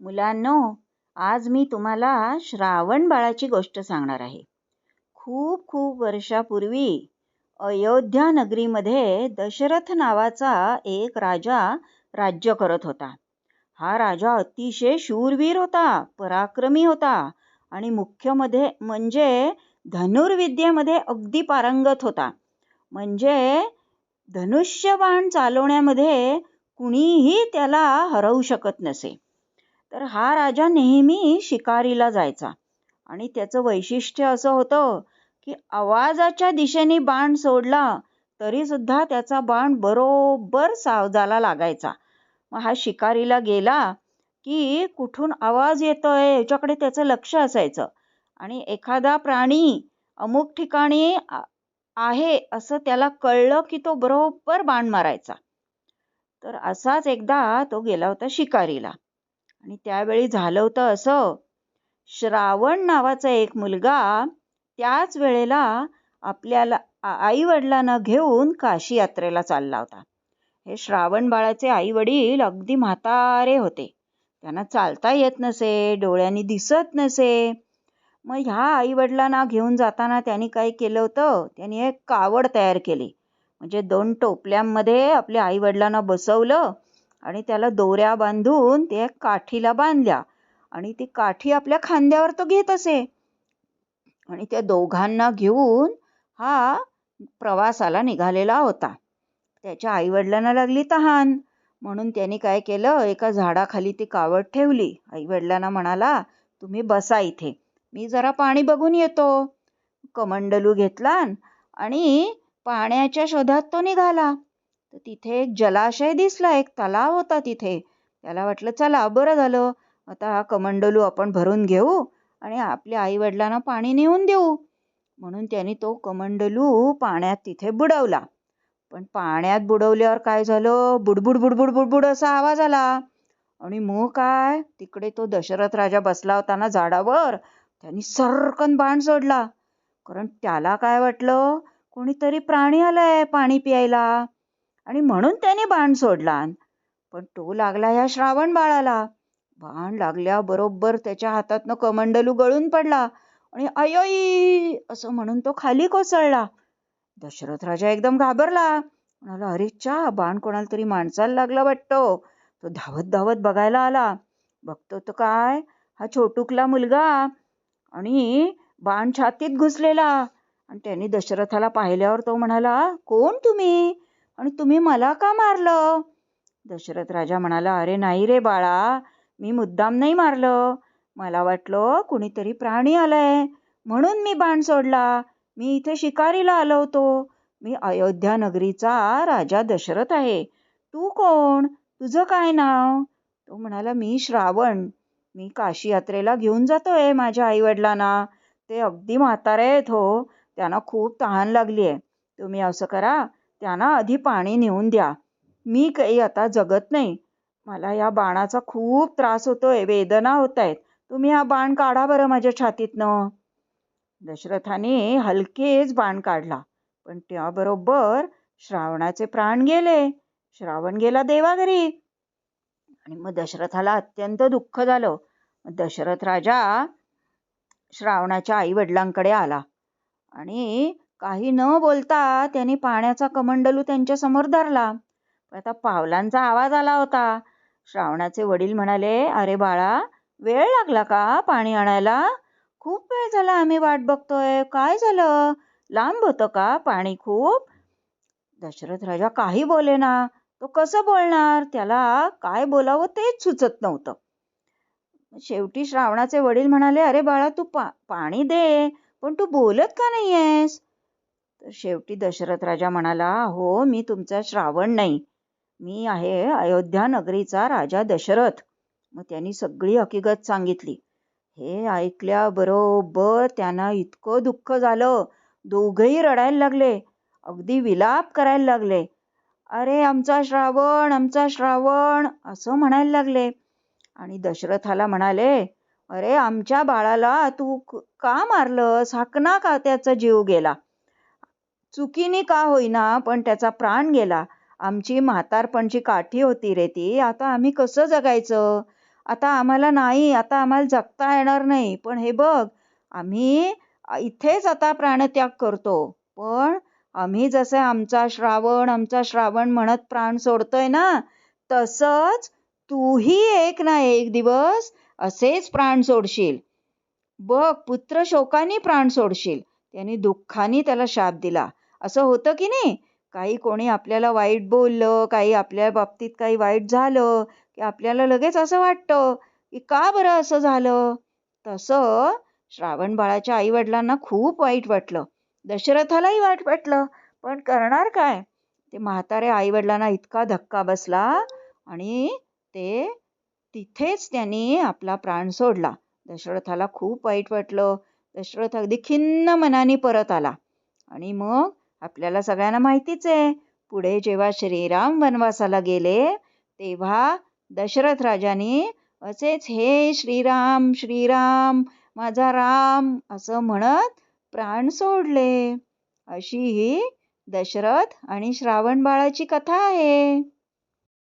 मुलांनो आज मी तुम्हाला श्रावण बाळाची गोष्ट सांगणार आहे. खूप खूप वर्षापूर्वी अयोध्या नगरीमध्ये दशरथ नावाचा एक राजा राज्य करत होता. हा राजा अतिशय शूरवीर होता पराक्रमी होता आणि मुख्यमध्ये म्हणजे धनुर्विद्येमध्ये अगदी पारंगत होता. म्हणजे धनुष्यबाण चालवण्यामध्ये कुणीही त्याला हरवू शकत नसे. तर हा राजा नेहमी शिकारीला जायचा. आणि त्याचं वैशिष्ट्य असं होतं की आवाजाच्या दिशेने बाण सोडला तरी सुद्धा त्याचा बाण बरोबर सावजाला लागायचा. मग हा शिकारीला गेला की कुठून आवाज येतोय याच्याकडे त्याचं लक्ष असायचं. आणि एखादा प्राणी अमुक ठिकाणी आहे असं त्याला कळलं की तो बरोबर बाण मारायचा. तर असाच एकदा तो गेला होता शिकारीला. आणि त्यावेळी झालं होतं असं. श्रावण नावाचा एक मुलगा त्याच वेळेला आपल्याला आई वडिलांना घेऊन काशी यात्रेला चालला होता. हे श्रावण बाळाचे आई वडील अगदी म्हातारे होते. त्यांना चालता येत नसे डोळ्यांनी दिसत नसे. मग ह्या आई वडिलांना घेऊन जाताना त्यांनी काय केलं होतं? त्यांनी एक कावड तयार केली. म्हणजे दोन टोपल्यांमध्ये आपल्या आई वडिलांना बसवलं. आणि त्याला दोऱ्या बांधून ते काठीला बांधल्या. आणि ती काठी आपल्या खांद्यावर तो घेत असे. आणि त्या दोघांना घेऊन हा प्रवासाला निघालेला होता. त्याच्या आईवडिलांना लागली तहान. म्हणून त्यांनी काय केलं? एका झाडाखाली ती कावड ठेवली. आईवडिलांना म्हणाला तुम्ही बसा इथे. मी जरा पाणी बघून येतो. कमंडलू घेतला आणि पाण्याच्या शोधात तो निघाला. तर तिथे एक जलाशय दिसला एक तलाव होता तिथे. त्याला वाटलं चला बरं झालं. आता हा कमंडलू आपण भरून घेऊ आणि आपल्या आई वडिलांना पाणी नेऊन देऊ. म्हणून त्यांनी तो कमंडलू पाण्यात तिथे बुडवला. पण पाण्यात बुडवल्यावर काय झालं? बुडबुड बुडबुड बुडबुड असा आवाज आला. आणि मग काय? तिकडे तो दशरथ राजा बसला होता ना झाडावर. त्यांनी सरकन बाण सोडला. कारण त्याला काय वाटलं? कोणीतरी प्राणी आलाय पाणी प्यायला. आणि म्हणून त्याने बाण सोडला. पण तो लागला या श्रावण बाळाला. बाण लागल्या बरोबर त्याच्या हातातनं कमंडलू गळून पडला आणि अयोई असं म्हणून तो खाली कोसळला. दशरथ राजा एकदम घाबरला. म्हणाला अरे चा बाण कोणाला तरी माणसाला लागला वाटतो. तो धावत धावत बघायला आला. बघतो तो काय हा छोटुकला मुलगा आणि बाण छातीत घुसलेला. आणि त्यांनी दशरथाला पाहिल्यावर तो म्हणाला कोण तुम्ही? आणि तुम्ही मला का मारलं? दशरथ राजा म्हणाला अरे नाही रे बाळा मी मुद्दाम नाही मारलं. मला वाटलं कुणीतरी प्राणी आलाय. म्हणून मी बाण सोडला. मी इथे शिकारीला आलो होतो. मी अयोध्या नगरीचा राजा दशरथ आहे. तू कोण? तुझं काय नाव? तो म्हणाला मी श्रावण. मी काशी यात्रेला घेऊन जातोय माझ्या आईवडिलांना. ते अगदी म्हातारे आहेत हो. त्यांना खूप तहान लागली आहे तुम्ही असं करा. त्यांना आधी पाणी नेऊन द्या. मी काही आता जगत नाही. मला या बाणाचा खूप त्रास होतोय वेदना होत आहेत तुम्ही हा बाण काढा बरं माझ्या छातीतनं. दशरथाने हलकेच बाण काढला. पण त्याबरोबर श्रावणाचे प्राण गेले. श्रावण गेला देवाघरी. आणि मग दशरथाला अत्यंत दुःख झालं. दशरथ राजा श्रावणाच्या आई वडिलांकडे आला. आणि काही न बोलता त्यांनी पाण्याचा कमंडलू त्यांच्यासमोर धरला. आता पावलांचा आवाज आला होता. श्रावणाचे वडील म्हणाले अरे बाळा वेळ लागला का पाणी आणायला? खूप वेळ झाला आम्ही वाट बघतोय. काय झालं? लांब होतं का पाणी खूप? दशरथ राजा काही बोले ना. तो कसं बोलणार? त्याला काय बोलावं तेच सुचत नव्हतं. शेवटी श्रावणाचे वडील म्हणाले अरे बाळा तू पा पाणी दे पण तू बोलत का नाहीयेस? तर शेवटी दशरथ राजा म्हणाला हो मी तुमचा श्रावण नाही. मी आहे अयोध्या नगरीचा राजा दशरथ. मग त्यांनी सगळी हकीकत सांगितली. हे ऐकल्याबरोबर त्यांना इतकं दुःख झालं. दोघंही रडायला लागले. अगदी विलाप करायला लागले. अरे आमचा श्रावण आमचा श्रावण असं म्हणायला लागले. आणि दशरथाला म्हणाले अरे आमच्या बाळाला तू का मारलंस? हाकना का त्याचा जीव गेला? चुकीने का होईना पण त्याचा प्राण गेला. आमची म्हातारपणची काठी होती रे ती. आता आम्ही कसं जगायचं? आता आम्हाला नाही आता आम्हाला जगता येणार नाही. पण हे बघ आम्ही इथेच आता प्राणत्याग करतो. पण आम्ही जसं आमचा श्रावण आमचा श्रावण म्हणत प्राण सोडतोय ना तसंच तूही एक ना एक दिवस असेच प्राण सोडशील. बघ पुत्र शोकाने प्राण सोडशील. त्यांनी दुःखाने त्याला शाप दिला. असं होतं की नाही? काही कोणी आपल्याला वाईट बोललं काही आपल्या बाबतीत काही वाईट झालं की आपल्याला लगेच असं वाटतं की का बरं असं झालं? तसं श्रावण बाळाच्या आई वडिलांना खूप वाईट वाटलं. दशरथालाही वाईट वाटलं. पण करणार काय? ते म्हाताऱ्या आई वडिलांना इतका धक्का बसला आणि ते तिथेच त्यांनी आपला प्राण सोडला. दशरथाला खूप वाईट वाटलं. दशरथ अगदी खिन्न मनाने परत आला. आणि मग आपल्याला सगळ्यांना माहितीच आहे. पुढे जेव्हा श्रीराम वनवासाला गेले तेव्हा दशरथ राजाने असेच हे श्रीराम श्रीराम माझा राम असं म्हणत प्राण सोडले. अशी ही दशरथ आणि श्रावण बाळाची कथा आहे.